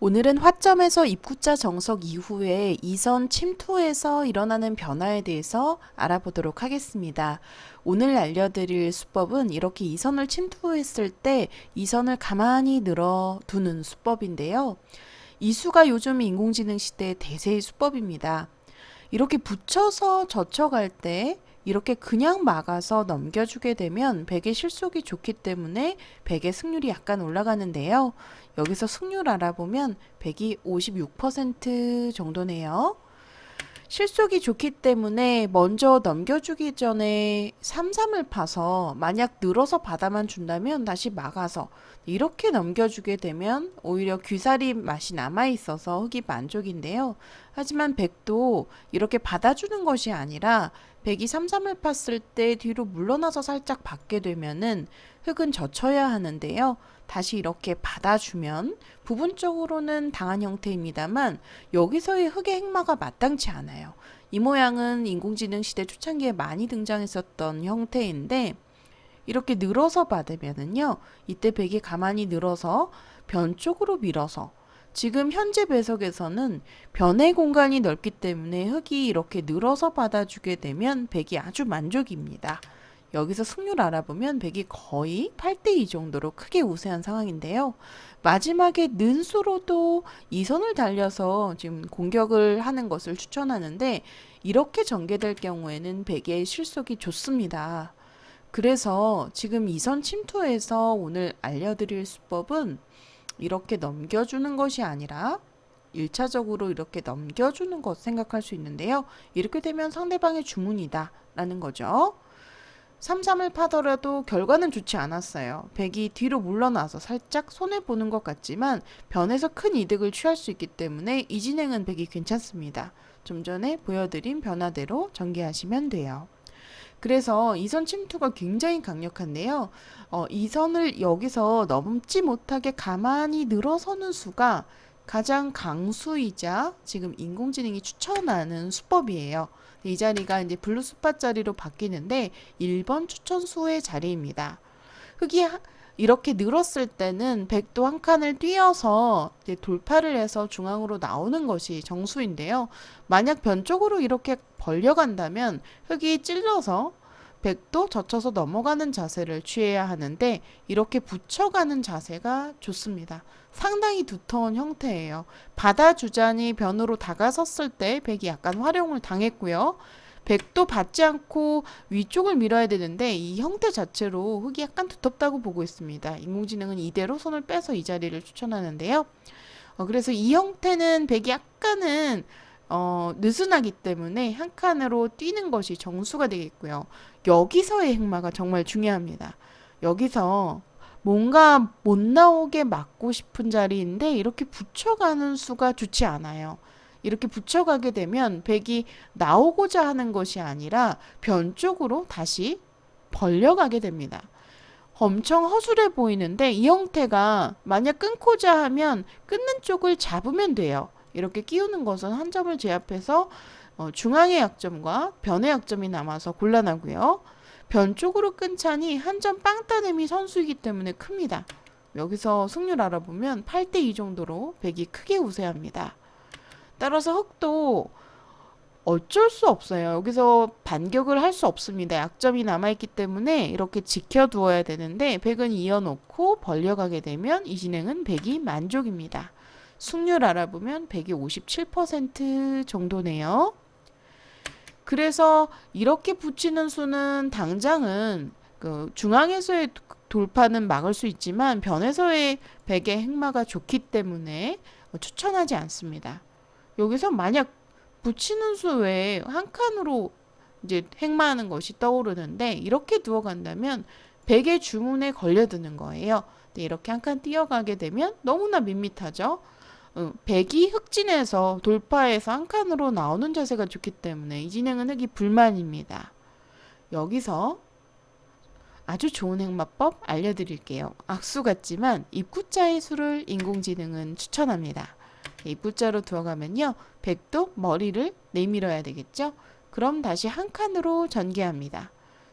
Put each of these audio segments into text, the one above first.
오늘은 화점에서 입구자 정석 이후에 이선 침투에서 일어나는 변화에 대해서 알아보도록 하겠습니다. 오늘 알려드릴 수법은 이렇게 이선을 침투했을 때 이선을 가만히 늘어두는 수법인데요. 이 수가 요즘 인공지능 시대의 대세의 수법입니다. 이렇게 붙여서 젖혀갈 때 이렇게 그냥 막아서 넘겨주게 되면 백의 실속이 좋기 때문에 백의 승률이 약간 올라가는데요. 여기서 승률 알아보면 백이 56% 정도네요. 실속이 좋기 때문에 먼저 넘겨주기 전에 3, 3을 파서 만약 늘어서 받아만 준다면 다시 막아서 이렇게 넘겨주게 되면 오히려 귀살이 맛이 남아 있어서 흑이 만족인데요. 하지만 백도 이렇게 받아주는 것이 아니라 백이 3, 3을 팠을 때 뒤로 물러나서 살짝 받게 되면은 흑은 젖혀야 하는데요. 다시 이렇게 받아주면 부분적으로는 당한 형태입니다만 여기서의 흑의 행마가 마땅치 않아요. 이 모양은 인공지능 시대 초창기에 많이 등장했었던 형태인데 이렇게 늘어서 받으면은요. 이때 백이 가만히 늘어서 변 쪽으로 밀어서 지금 현재 배석에서는 변의 공간이 넓기 때문에 흑이 이렇게 늘어서 받아주게 되면 백이 아주 만족입니다. 여기서 승률 알아보면 백이 거의 8대2 정도로 크게 우세한 상황인데요. 마지막에 는수로도 이선을 달려서 지금 공격을 하는 것을 추천하는데 이렇게 전개될 경우에는 백의 실속이 좋습니다. 그래서 지금 이선 침투에서 오늘 알려드릴 수법은 이렇게 넘겨주는 것이 아니라 1차적으로 이렇게 넘겨주는 것 생각할 수 있는데요. 이렇게 되면 상대방의 주문이다 라는 거죠. 3-3을 파더라도 결과는 좋지 않았어요. 백이 뒤로 물러나서 살짝 손해보는 것 같지만 변에서 큰 이득을 취할 수 있기 때문에 이 진행은 백이 괜찮습니다. 좀 전에 보여드린 변화대로 전개하시면 돼요. 그래서 이선 침투가 굉장히 강력한데요. 어, 이 선을 여기서 넘지 못하게 가만히 늘어서는 수가 가장 강수이자 지금 인공지능이 추천하는 수법이에요. 이 자리가 이제 블루 스팟 자리로 바뀌는데 1번 추천수의 자리입니다. 흑이 이렇게 늘었을 때는 백도 한 칸을 뛰어서 돌파를 해서 중앙으로 나오는 것이 정수인데요. 만약 변 쪽으로 이렇게 벌려간다면 흑이 찔러서 백도 젖혀서 넘어가는 자세를 취해야 하는데 이렇게 붙여가는 자세가 좋습니다. 상당히 두터운 형태예요. 받아주자니 변으로 다가섰을 때 백이 약간 활용을 당했고요. 백도 받지 않고 위쪽을 밀어야 되는데 이 형태 자체로 흙이 약간 두텁다고 보고 있습니다. 인공지능은 이대로 손을 빼서 이 자리를 추천하는데요. 어, 그래서 이 형태는 백이 약간은 어, 느슨하기 때문에 한 칸으로 뛰는 것이 정수가 되겠고요. 여기서의 행마가 정말 중요합니다. 여기서 뭔가 못 나오게 막고 싶은 자리인데 이렇게 붙여가는 수가 좋지 않아요. 이렇게 붙여가게 되면 백이 나오고자 하는 것이 아니라 변 쪽으로 다시 벌려가게 됩니다. 엄청 허술해 보이는데 이 형태가 만약 끊고자 하면 끊는 쪽을 잡으면 돼요. 이렇게 끼우는 것은 한 점을 제압해서 어, 중앙의 약점과 변의 약점이 남아서 곤란하고요. 변 쪽으로 끊자니 한 점 빵 따냄이 선수이기 때문에 큽니다. 여기서 승률 알아보면 8대2 정도로 백이 크게 우세합니다. 따라서 흑도 어쩔 수 없어요. 여기서 반격을 할 수 없습니다. 약점이 남아있기 때문에 이렇게 지켜두어야 되는데 백은 이어놓고 벌려가게 되면 이 진행은 백이 만족입니다. 승률 알아보면 백이 57% 정도네요. 그래서 이렇게 붙이는 수는 당장은 그 중앙에서의 돌파는 막을 수 있지만 변에서의 백의 행마가 좋기 때문에 추천하지 않습니다. 여기서 만약 붙이는 수 외에 한 칸으로 이제 행마하는 것이 떠오르는데 이렇게 두어 간다면 백의 주문에 걸려드는 거예요. 이렇게 한 칸 뛰어가게 되면 너무나 밋밋하죠. 어, 백이 흑진에서 돌파해서 한 칸으로 나오는 자세가 좋기 때문에 이 진행은 흑이 불만입니다. 여기서 아주 좋은 행마법 알려드릴게요. 악수 같지만 입구자의 수를 인공지능은 추천합니다. 입구자로 들어가면요. 백도 머리를 내밀어야 되겠죠. 그럼 다시 한 칸으로 전개합니다.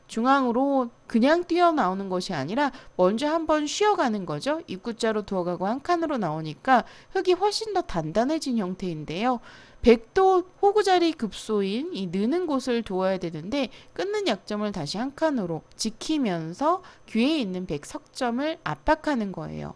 중앙으로 그냥 뛰어나오는 것이 아니라 먼저 한번 쉬어가는 거죠. 입구자로 두어가고 한 칸으로 나오니까 흙이 훨씬 더 단단해진 형태인데요. 백도 호구자리 급소인 이 느는 곳을 두어야 되는데 끊는 약점을 다시 한 칸으로 지키면서 귀에 있는 백 석점을 압박하는 거예요.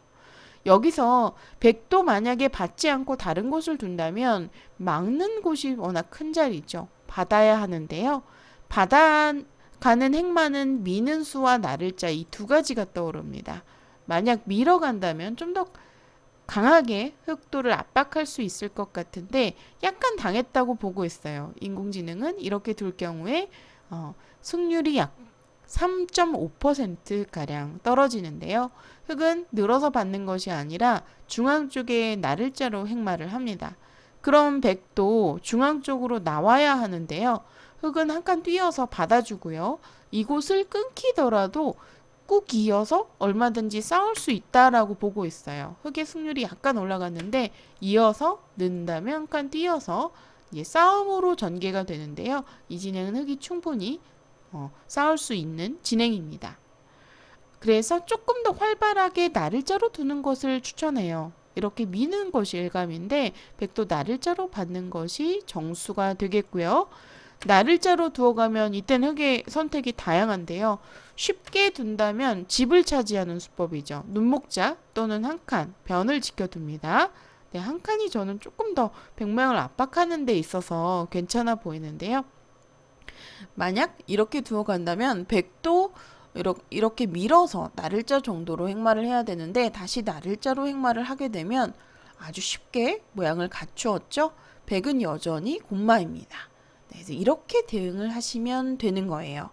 여기서 백도 만약에 받지 않고 다른 곳을 둔다면 막는 곳이 워낙 큰 자리죠. 받아야 하는데요. 받아 가는 행만은 미는 수와 나를 자 이 두 가지가 떠오릅니다. 만약 밀어 간다면 좀 더 강하게 흑도를 압박할 수 있을 것 같은데 약간 당했다고 보고 있어요. 인공지능은 이렇게 둘 경우에 어, 승률이 약 3.5% 가량 떨어지는데요. 흑은 늘어서 받는 것이 아니라 중앙 쪽에 나를자로 행마를 합니다. 그럼 백도 중앙 쪽으로 나와야 하는데요. 흑은 한 칸 뛰어서 받아주고요. 이곳을 끊기더라도 꾹 이어서 얼마든지 싸울 수 있다라고 보고 있어요. 흑의 승률이 약간 올라갔는데 이어서 는다면 한칸 뛰어서 이제 싸움으로 전개가 되는데요. 이 진행은 흑이 충분히 어, 싸울 수 있는 진행입니다. 그래서 조금 더 활발하게 나를자로 두는 것을 추천해요. 이렇게 미는 것이 일감인데 백도 나를자로 받는 것이 정수가 되겠고요. 나를자로 두어가면 이때는 흑의 선택이 다양한데요. 쉽게 둔다면 집을 차지하는 수법이죠. 눈목자 또는 한 칸, 변을 지켜둡니다. 네, 한 칸이 저는 조금 더 백모양을 압박하는 데 있어서 괜찮아 보이는데요. 만약 이렇게 두어간다면 백도 이렇게, 밀어서 나를자 정도로 행마를 해야 되는데 다시 나를자로 행마를 하게 되면 아주 쉽게 모양을 갖추었죠. 백은 여전히 곰마입니다. 네, 그래서 이렇게 대응을 하시면 되는 거예요.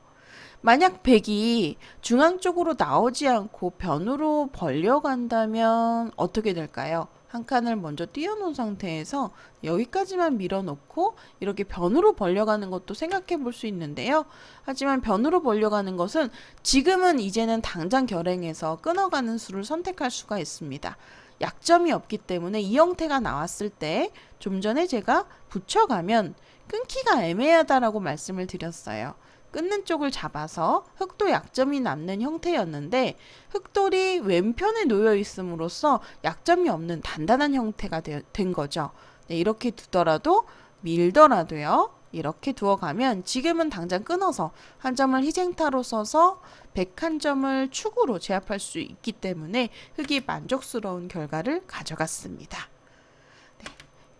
만약 백이 중앙 쪽으로 나오지 않고 변으로 벌려간다면 어떻게 될까요? 한 칸을 먼저 띄워놓은 상태에서 여기까지만 밀어놓고 이렇게 변으로 벌려가는 것도 생각해 볼 수 있는데요. 하지만 변으로 벌려가는 것은 지금은 이제는 당장 결행해서 끊어가는 수를 선택할 수가 있습니다. 약점이 없기 때문에 이 형태가 나왔을 때 좀 전에 제가 붙여가면 끊기가 애매하다라고 말씀을 드렸어요. 끊는 쪽을 잡아서 흑도 약점이 남는 형태였는데 흑돌이 왼편에 놓여 있음으로써 약점이 없는 단단한 형태가 되, 된 거죠. 네, 이렇게 두더라도 밀더라도요. 이렇게 두어가면 지금은 당장 끊어서 한 점을 희생타로 써서 101점을 축으로 제압할 수 있기 때문에 흑이 만족스러운 결과를 가져갔습니다. 네,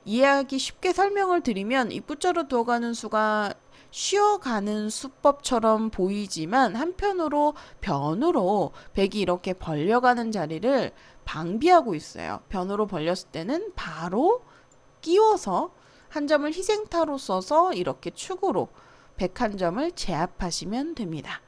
이해하기 쉽게 설명을 드리면 입구자로 두어가는 수가 쉬어가는 수법처럼 보이지만 한편으로 변으로 백이 이렇게 벌려가는 자리를 방비하고 있어요. 변으로 벌렸을 때는 바로 끼워서 한 점을 희생타로 써서 이렇게 축으로 101점을 제압하시면 됩니다.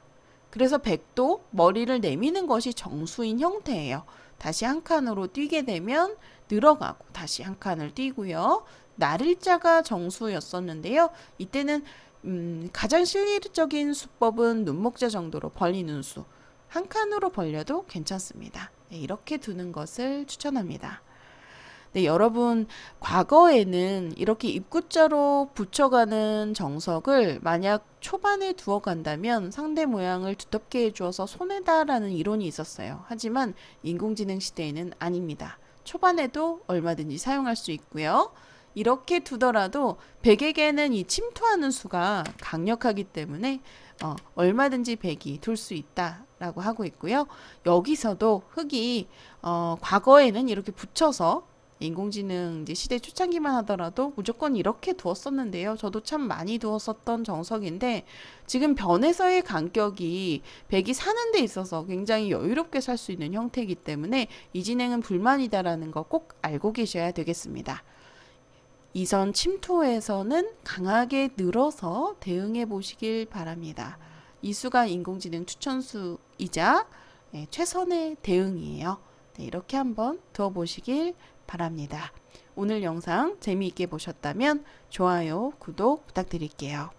그래서 백도 머리를 내미는 것이 정수인 형태예요. 다시 한 칸으로 뛰게 되면 늘어가고 다시 한 칸을 뛰고요. 나를자가 정수였었는데요. 이때는 음, 가장 실리적인 수법은 눈목자 정도로 벌리는 수. 한 칸으로 벌려도 괜찮습니다. 네, 이렇게 두는 것을 추천합니다. 네, 여러분, 과거에는 이렇게 입구자로 붙여가는 정석을 만약 초반에 두어 간다면 상대 모양을 두텁게 해주어서 손해다라는 이론이 있었어요. 하지만 인공지능 시대에는 아닙니다. 초반에도 얼마든지 사용할 수 있고요. 이렇게 두더라도 백에게는 이 침투하는 수가 강력하기 때문에 어, 얼마든지 백이 둘 수 있다라고 하고 있고요. 여기서도 흙이 어, 과거에는 이렇게 붙여서 인공지능 시대 초창기만 하더라도 무조건 이렇게 두었었는데요. 저도 참 많이 두었었던 정석인데 지금 변에서의 간격이 백이 사는 데 있어서 굉장히 여유롭게 살 수 있는 형태이기 때문에 이 진행은 불만이다라는 거 꼭 알고 계셔야 되겠습니다. 이선 침투에서는 강하게 늘어서 대응해 보시길 바랍니다. 이수가 인공지능 추천수이자 네, 최선의 대응이에요. 네, 이렇게 한번 두어보시길 바랍니다. 오늘 영상 재미있게 보셨다면 좋아요, 구독 부탁드릴게요.